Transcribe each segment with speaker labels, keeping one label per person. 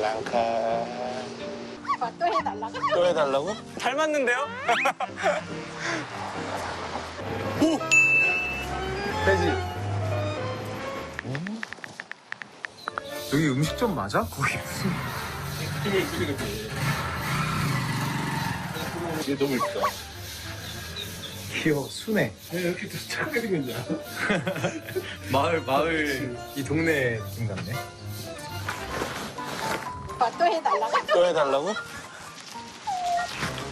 Speaker 1: 블랑카.
Speaker 2: 아, 또 해달라고?
Speaker 1: 또 해달라고?
Speaker 3: 닮았는데요?
Speaker 4: 돼지. 여기 음식점 맞아? 거기 무슨?
Speaker 1: 이게 너무 이쁘다.
Speaker 4: 귀여워, 순해.
Speaker 1: 왜 이렇게 또 착하게 생겼냐?
Speaker 4: 마을, 마을, 이 동네 느낌 같네.
Speaker 2: 아, 또 해달라고?
Speaker 1: 또 해달라고?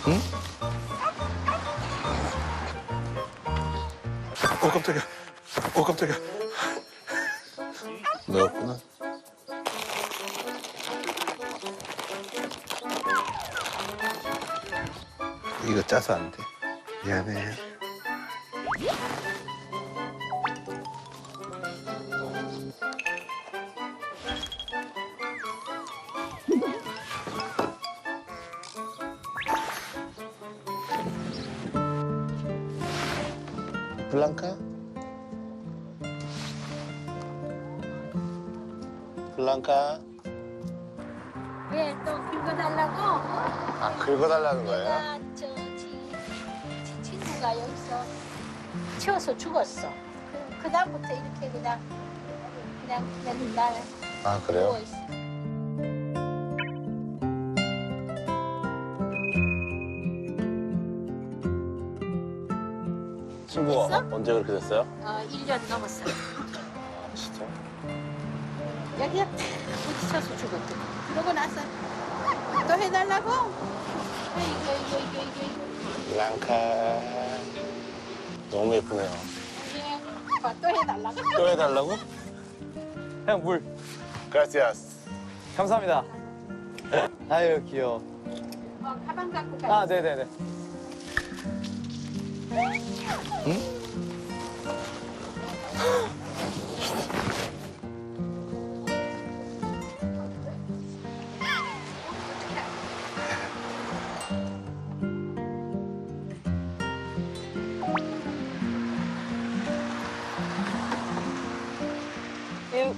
Speaker 1: 응? 오 깜짝이야. 오 깜짝이야. 너였구나. 이거 짜서 안 돼. 미안해. 블랑카? 블랑카?
Speaker 2: 왜 또 긁어달라고?
Speaker 1: 아, 긁어달라는 거예요?
Speaker 2: 내가 저 지, 지 친구가 여기서 치워서 죽었어. 그, 그 다음부터 이렇게 그냥 그냥 맨날
Speaker 1: 아, 그래요?
Speaker 2: 누워 있어.
Speaker 1: 친구가
Speaker 2: 됐어?
Speaker 1: 언제 그렇게 됐어요?
Speaker 2: 어, 1년 넘었어.
Speaker 1: 아, 진짜?
Speaker 2: 여기가 탁 부딪혀서 죽었대. 그러고 나서 또 해달라고? 이거 이거 이거 이거
Speaker 1: 블랑카. 너무 예쁘네요.
Speaker 2: 그냥 아, 또 해달라고?
Speaker 1: 또 해달라고?
Speaker 4: 형, 물.
Speaker 1: 그라시아스.
Speaker 4: 감사합니다. 아유, 귀여워.
Speaker 2: 어, 가방 갖고 가.
Speaker 4: 아, 네네네. 일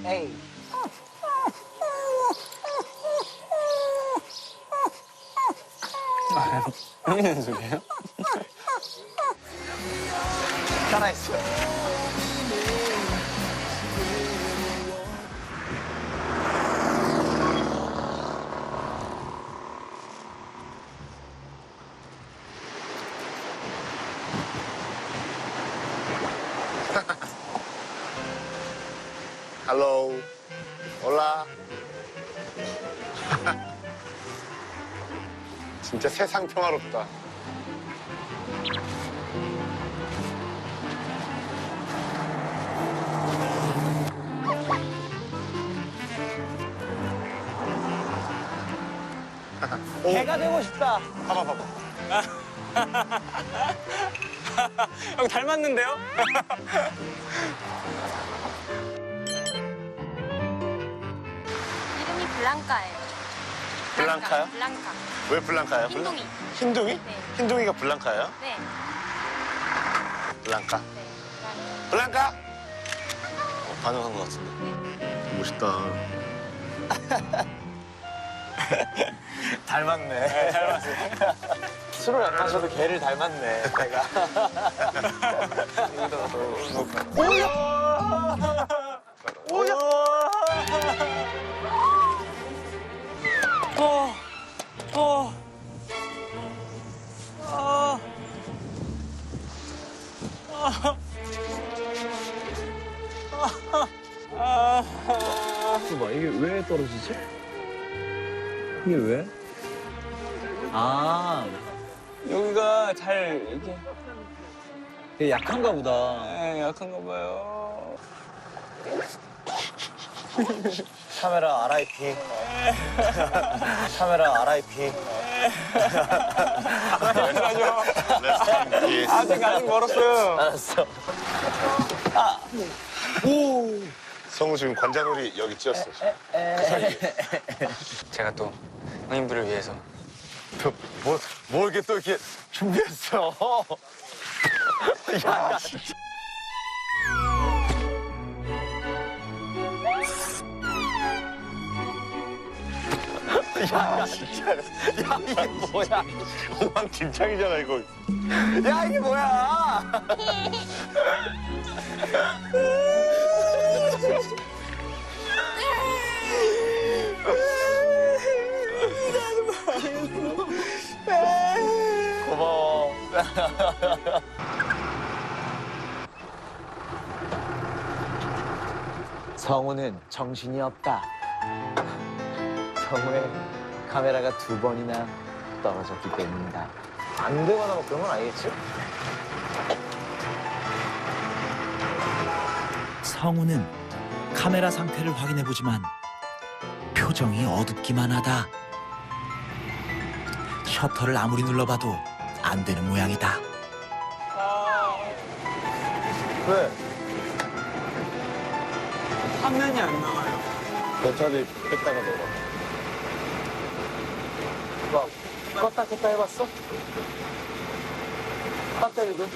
Speaker 4: A.
Speaker 3: 형이 내는 소리예요?
Speaker 4: 살아있어.
Speaker 1: 할로우. 올라. 진짜 세상 평화롭다.
Speaker 4: 개가 되고 싶다.
Speaker 1: 봐봐, 봐봐.
Speaker 3: 형 닮았는데요?
Speaker 5: 이름이 블랑카예요.
Speaker 1: 블랑카요?
Speaker 5: 블랑카.
Speaker 1: 왜 블랑카예요? 블랑-
Speaker 5: 흰둥이.
Speaker 1: 흰둥이?
Speaker 5: 네.
Speaker 1: 흰둥이가 블랑카예요?
Speaker 5: 네.
Speaker 1: 블랑카.
Speaker 5: 네.
Speaker 1: 블랑카? 어, 반응한 것 같은데. 멋있다.
Speaker 4: 닮았네. 닮았어. 술을 안 마셔도 개를 닮았네, 내가. 오야!
Speaker 3: 어, 어, 어,
Speaker 4: 봐, 이게 왜 떨어지지? 이게 왜? 아,
Speaker 3: 여기가 잘 이게
Speaker 4: 되게 약한가 보다.
Speaker 3: 에, 약한가 봐요.
Speaker 4: 카메라 RIP. 카메라 RIP.
Speaker 1: 렛츠
Speaker 3: 아직 아직 멀었어요.
Speaker 4: 알았어.
Speaker 1: 성우 지금 관자놀이 여기 찧었어.
Speaker 3: 제가 또 형님들을 위해서
Speaker 4: 또, 뭐, 뭐 이렇게 또 이렇게 준비했어. 야,
Speaker 1: 야, 진짜. 야, 이게 뭐야. 엉망진창이잖아, 이거.
Speaker 3: 야 이게 뭐야?
Speaker 4: 성우는 정신이 없다. 성우의 카메라가 두 번이나 떨어졌기 때문이다. 안 되거나 뭐 그런 건 아니겠지?
Speaker 6: 성우는 카메라 상태를 확인해보지만 표정이 어둡기만 하다. 셔터를 아무리 눌러봐도 안 되는 모양이다.
Speaker 4: 왜?
Speaker 3: 화면이 안 나와요.
Speaker 1: 배터리 뺐다가 넣어.
Speaker 4: 막 껐다 켰다 해봤어? 배터리도?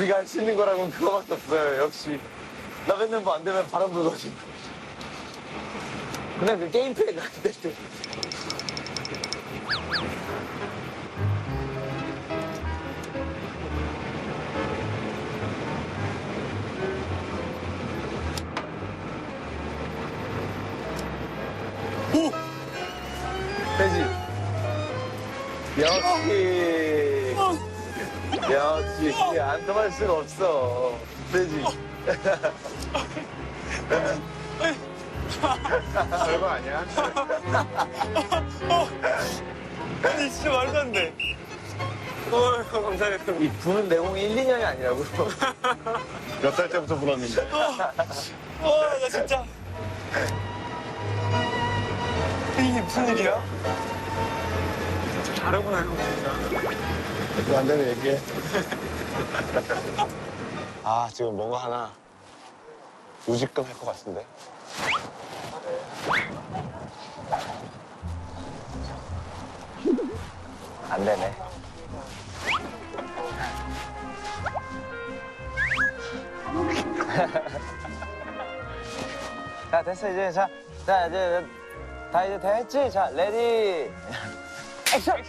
Speaker 4: 우리가 할 수 있는 거라고는 그거밖에 없어요 역시. 나 맨날 뭐 안 되면 바람 불거지 그냥 그 게임팩 같은데. 되지? 역시 역시 안 통할 수가 없어 되지?
Speaker 1: 별거 아니야.
Speaker 3: 아니 진짜 말도 안 돼. 어 감사해요.
Speaker 4: 이 부는 내공이 1, 2년이 아니라고
Speaker 1: 몇 살 때부터 불었는데.
Speaker 3: 와나 진짜. 이게 무슨 일이야? 다르구나 형 진짜.
Speaker 1: 안 되면 얘기해. 아, 지금 뭔가 하나 우직금 할 것 같은데.
Speaker 4: 안 되네. 자 됐어 이제. 자, 자 이제 다 이제 됐지? 자 레디. 액션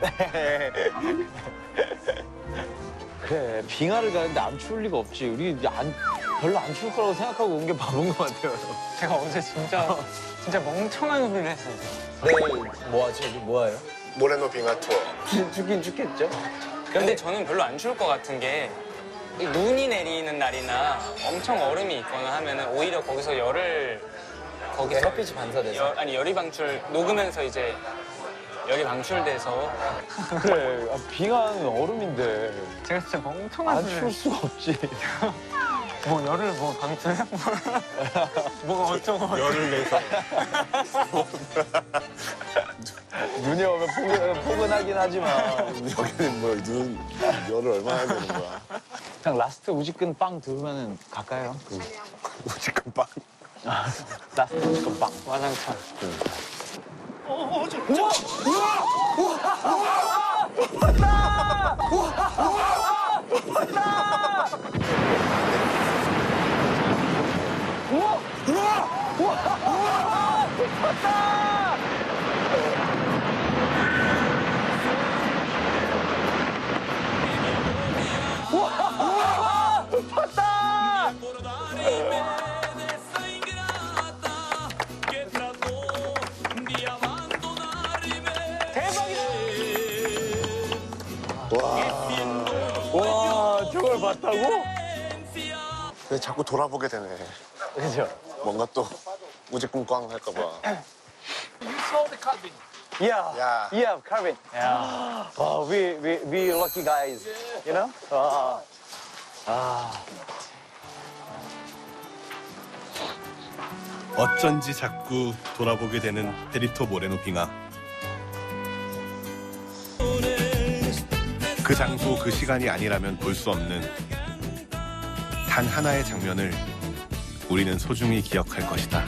Speaker 4: 그래 빙하를 가는데 안 추울 리가 없지 우리 안 별로 안 추울 거라고 생각하고 온 게 바본 것 같아요
Speaker 3: 제가 어제 진짜 진짜 멍청한 소리를 했어요.
Speaker 4: 내일 뭐 하지 여기 뭐 해요?
Speaker 1: 모레노 빙하 투어.
Speaker 4: 죽긴 죽겠죠
Speaker 3: 근데 저는 별로 안 추울 것 같은 게이 눈이 내리는 날이나 엄청 얼음이 있거나 하면은 오히려 거기서 열을 거기서
Speaker 4: 햇빛이 반사돼서
Speaker 3: 열, 아니 열이 방출 녹으면서 이제 열이 방출돼서.
Speaker 4: 그래 아, 빙하는 얼음인데.
Speaker 3: 제가 진짜 멍청한
Speaker 4: 안
Speaker 3: 소리를
Speaker 4: 추울 수가 없지.
Speaker 3: 뭐 열을 뭐 방출해? 뭐가 어쩌고
Speaker 1: 열을 내서.
Speaker 4: 눈이 오면 포근, 포근하긴 하지만.
Speaker 1: 여기는 뭐, 눈, 열을 얼마나 되는 거야.
Speaker 4: 그냥 라스트 우지끈 빵 들으면 가까요? 그
Speaker 1: 우직금 빵.
Speaker 4: 라스트 우지끈 빵.
Speaker 3: 와장창
Speaker 4: 와 저걸 봤다고?
Speaker 1: 왜 자꾸 돌아보게 되네.
Speaker 4: 그죠
Speaker 1: 뭔가 또 우직금 꽝 할까봐.
Speaker 4: Yeah,
Speaker 1: Yeah.
Speaker 4: yeah, Carvin. Yeah. Oh, we, we, we lucky guys, you know? 아, 아,
Speaker 7: 어쩐지 자꾸 돌아보게 되는 페리토 모레노 빙하. 그 장소 그 시간이 아니라면 볼 수 없는 단 하나의 장면을 우리는 소중히 기억할 것이다.